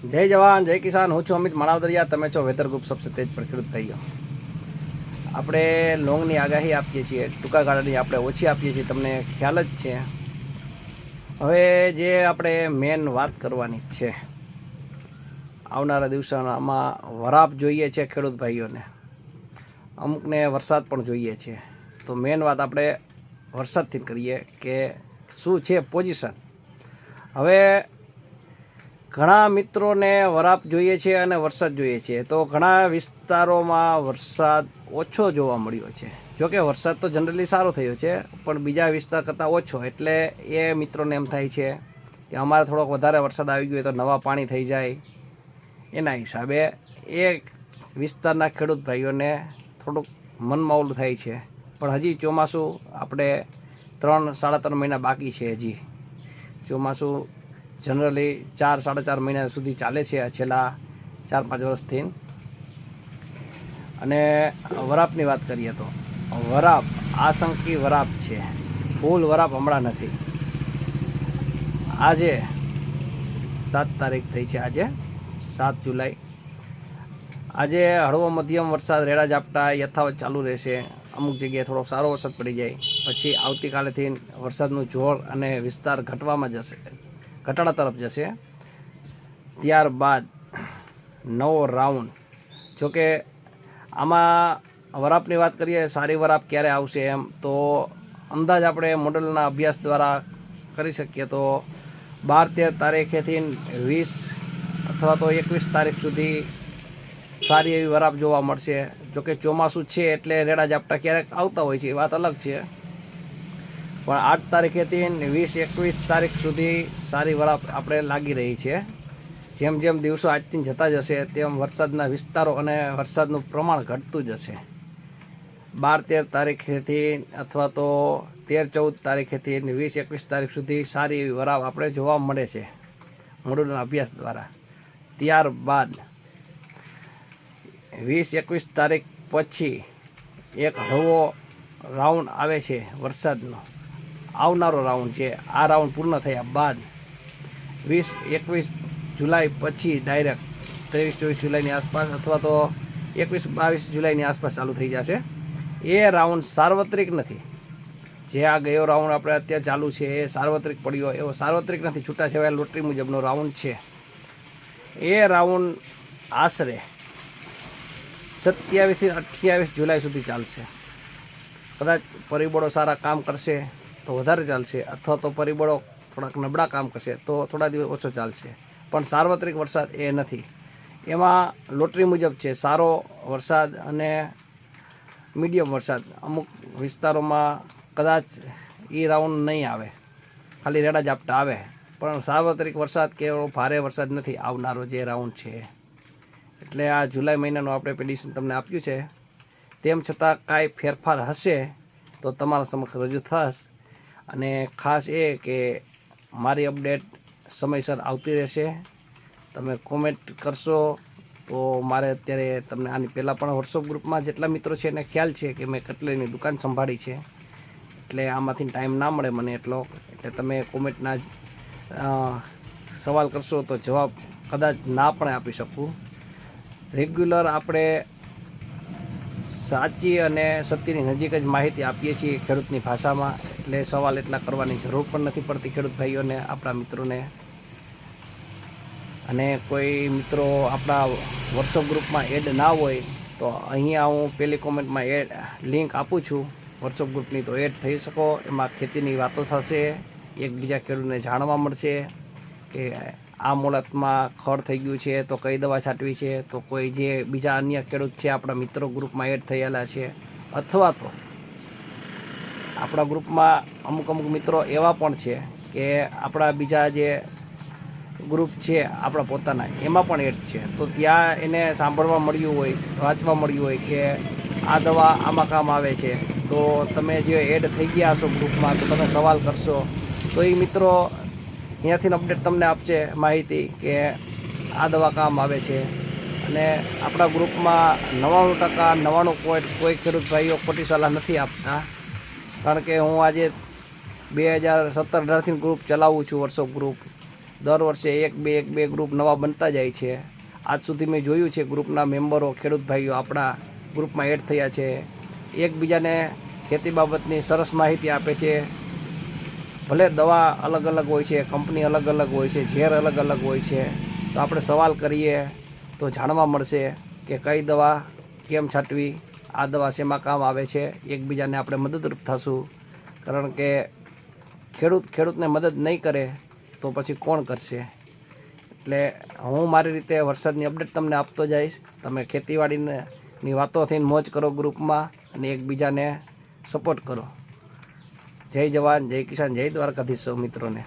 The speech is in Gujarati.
જય જવાન, જય કિસાન. હું છું અમિત માણાવદરિયા. તમે છો વેધર ગ્રુપ સબસે તેજ પર ખેડૂત ગયો આપણે લોંગની આગાહી આપીએ છીએ, ટૂંકા ગાળાની આપણે ઓછી આપીએ છીએ. તમને ખ્યાલ જ છે. હવે જે આપણે મેન વાત કરવાની છે, આવનારા દિવસોમાં વરાપ જોઈએ છે ખેડૂત ભાઈઓને. અમુકને વરસાદ પણ જોઈએ છે. તો મેન વાત આપણે વરસાદથી કરીએ કે શું છે પોઝિશન હવે ઘણા મિત્રોને વરાપ જોઈએ છે અને વરસાદ જોઈએ છે. તો ઘણા વિસ્તારોમાં વરસાદ ઓછો જોવા મળ્યો છે. જોકે વરસાદ તો જનરલી સારો થયો છે, પણ બીજા વિસ્તાર કરતાં ઓછો. એટલે એ મિત્રોને એમ થાય છે કે અમારે થોડોક વધારે વરસાદ આવી ગયો હોય તો નવા પાણી થઈ જાય. એના હિસાબે એ વિસ્તારના ખેડૂત ભાઈઓને થોડુંક મનમાં થાય છે. પણ હજી ચોમાસું આપણે ત્રણ, સાડા ત્રણ મહિના બાકી છે હજી. ચોમાસું જનરલી ચાર, સાડા ચાર મહિના સુધી ચાલે છે આ છેલ્લા ચાર, પાંચ વર્ષથી. અને વરાપની વાત કરીએ તો, વરાપ, આશંકી વરાપ છે. ફૂલ વરાપ હમણાં નથી. આજે સાત તારીખ થઈ છે, આજે સાત જુલાઈ. આજે હળવો મધ્યમ વરસાદ, રેડા ઝાપટા યથાવત ચાલુ રહેશે. અમુક જગ્યાએ થોડો સારો વરસાદ પડી જાય. પછી આવતીકાલેથી વરસાદનું જોર અને વિસ્તાર ઘટવામાં જશે. ઘટાડા તરફ જશે. ત્યારબાદ નવો રાઉન્ડ. જોકે આમાં વરાપની વાત કરીએ, સારી વરાપ ક્યારે આવશે એમ, તો અંદાજ આપણે મોડલના અભ્યાસ દ્વારા કરી શકીએ તો બાર તેર તારીખેથી વીસ અથવા તો એકવીસ તારીખ સુધી સારી એવી વરાપ જોવા મળશે. જોકે ચોમાસું છે એટલે રેડા ઝાપટા ક્યારેક આવતા હોય છે, એ વાત અલગ છે. પણ આઠ તારીખેથી વીસ, એકવીસ તારીખ સુધી સારી વળા આપણે લાગી રહી છે. જેમ જેમ દિવસો આજથી જતા જશે, તેમ વરસાદના વિસ્તારો અને વરસાદનું પ્રમાણ ઘટતું જશે. બાર, તેર તારીખેથી અથવા તો તેર, ચૌદ તારીખેથી વીસ, એકવીસ તારીખ સુધી સારી એવી વરાપ આપણે જોવા મળે છે મોડુલના અભ્યાસ દ્વારા. ત્યારબાદ વીસ, એકવીસ તારીખ પછી એક હળવો રાઉન્ડ આવે છે વરસાદનો. આવનારો રાઉન્ડ છે. આ રાઉન્ડ પૂર્ણ થયા બાદ વીસ, એકવીસ જુલાઈ પછી ડાયરેક્ટ ત્રેવીસ, ચોવીસ જુલાઈની આસપાસ અથવા તો એકવીસ, બાવીસ જુલાઈની આસપાસ ચાલુ થઈ જશે. એ રાઉન્ડ સાર્વત્રિક નથી. જે આ ગયો રાઉન્ડ આપણે અત્યારે ચાલુ છે એ સાર્વત્રિક પડ્યો. એવો સાર્વત્રિક નથી. છૂટાછવાયા લોટરી મુજબનો રાઉન્ડ છે. એ રાઉન્ડ આશરે સત્યાવીસથી અઠ્યાવીસ જુલાઈ સુધી ચાલશે. કદાચ પરિબળો સારા કામ કરશે. તો વધારે ચાલશે. અથવા તો પરિબળો થોડાક નબળા કામ કરશે, તો થોડા દિવસ ઓછો ચાલશે. પણ સાર્વત્રિક વરસાદ એ નથી. એમાં લોટરી મુજબ છે, સારો વરસાદ અને મીડિયમ વરસાદ. અમુક વિસ્તારોમાં કદાચ એ રાઉન્ડ નહીં આવે. ખાલી રેડા ઝાપટા આવે. પણ સાર્વત્રિક વરસાદ કે ભારે વરસાદ નથી આવનારો જે રાઉન્ડ છે. એટલે આ જુલાઈ મહિનાનું આપણે પ્રેડિશન તમને આપ્યું છે. તેમ છતાં કાંઈ ફેરફાર હશે, તો તમારા સમક્ષ રજૂ થશે. અને ખાસ એ કે મારી અપડેટ સમયસર આવતી રહેશે. તમે કોમેન્ટ કરશો તો મારે અત્યારે તમને આની પહેલાં પણ વોટ્સઅપ ગ્રુપમાં જેટલા મિત્રો છે એને ખ્યાલ છે કે મેં કટલેની દુકાન સંભાળી છે. એટલે આમાંથી ટાઈમ ના મળે મને એટલો. એટલે તમે કોમેન્ટના સવાલ કરશો તો જવાબ કદાચ ના પણ આપી શકું. રેગ્યુલર આપણે સાચી અને સત્યની નજીક જ માહિતી આપીએ છીએ ખેડૂતની ભાષામાં. એટલે સવાલ એટલા કરવાની જરૂર પણ નથી પડતી ખેડૂત ભાઈઓને, આપણા મિત્રોને. અને કોઈ મિત્રો આપણા વોટ્સઅપ ગ્રુપમાં એડ ના હોય, તો અહીંયા હું પેલી કોમેન્ટમાં એડ લિંક આપું છું. વોટ્સઅપ ગ્રુપની તો એડ થઈ શકો. એમાં ખેતીની વાતો થશે. એકબીજા ખેડૂતને જાણવા મળશે કે આ મોલતમાં ખડ થઈ ગયું છે, તો કઈ દવા છાંટવી છે, તો કોઈ જે બીજા અન્ય ખેડૂત છે, આપણા મિત્રો ગ્રુપમાં એડ થયેલા છે, અથવા તો આપણા ગ્રુપમાં અમુક અમુક મિત્રો એવા પણ છે કે આપણા બીજા જે ગ્રુપ છે, આપણા પોતાના, એમાં પણ એડ છે. તો ત્યાં એને સાંભળવા મળ્યું હોય, વાંચવા મળ્યું હોય કે આ દવા આમાં કામ આવે છે, તો તમે જે એડ થઈ ગયા હશો ગ્રુપમાં, તો તમે સવાલ કરશો. તો એ મિત્રો અહીંયાથી અપડેટ તમને આપશે માહિતી કે આ દવા કામ આવે છે. અને આપણા ગ્રુપમાં નવ્વાણું ટકા નવ્વાણું પોઈન્ટ કોઈ ખેડૂત ભાઈઓ ખોટી સલાહ નથી આપતા. કારણ કે હું આજે બે હજાર સત્તર અઢારથી ગ્રુપ ચલાવું છું વોટ્સઅપ ગ્રુપ દર વર્ષે એક, બે એક, બે ગ્રુપ નવા બનતા જાય છે. આજ સુધી મેં જોયું છે ગ્રુપના મેમ્બરો, ખેડૂત ભાઈઓ આપણા ગ્રુપમાં એડ થયા છે. એકબીજાને ખેતી બાબતની સરસ માહિતી આપે છે. ભલે દવા અલગ અલગ હોય છે, કંપની અલગ અલગ હોય છે, ઝેર અલગ અલગ હોય છે, તો આપણે સવાલ કરીએ તો જાણવા મળશે કે કઈ દવા કેમ છાંટવી, આ દવા શેમાં કામ આવે છે, એકબીજાને આપણે મદદરૂપ થશું. કારણ કે ખેડૂત ખેડૂતને મદદ નહીં કરે તો પછી કોણ કરશે? એટલે હું મારી રીતે વરસાદની અપડેટ તમને આપતો જઈશ. તમે ખેતીવાડીને ની વાતો થઈને મોજ કરો ગ્રુપમાં અને એકબીજાને સપોર્ટ કરો. જય જવાન જય કિસાન જય દ્વારકાધીશ સૌ મિત્રોને.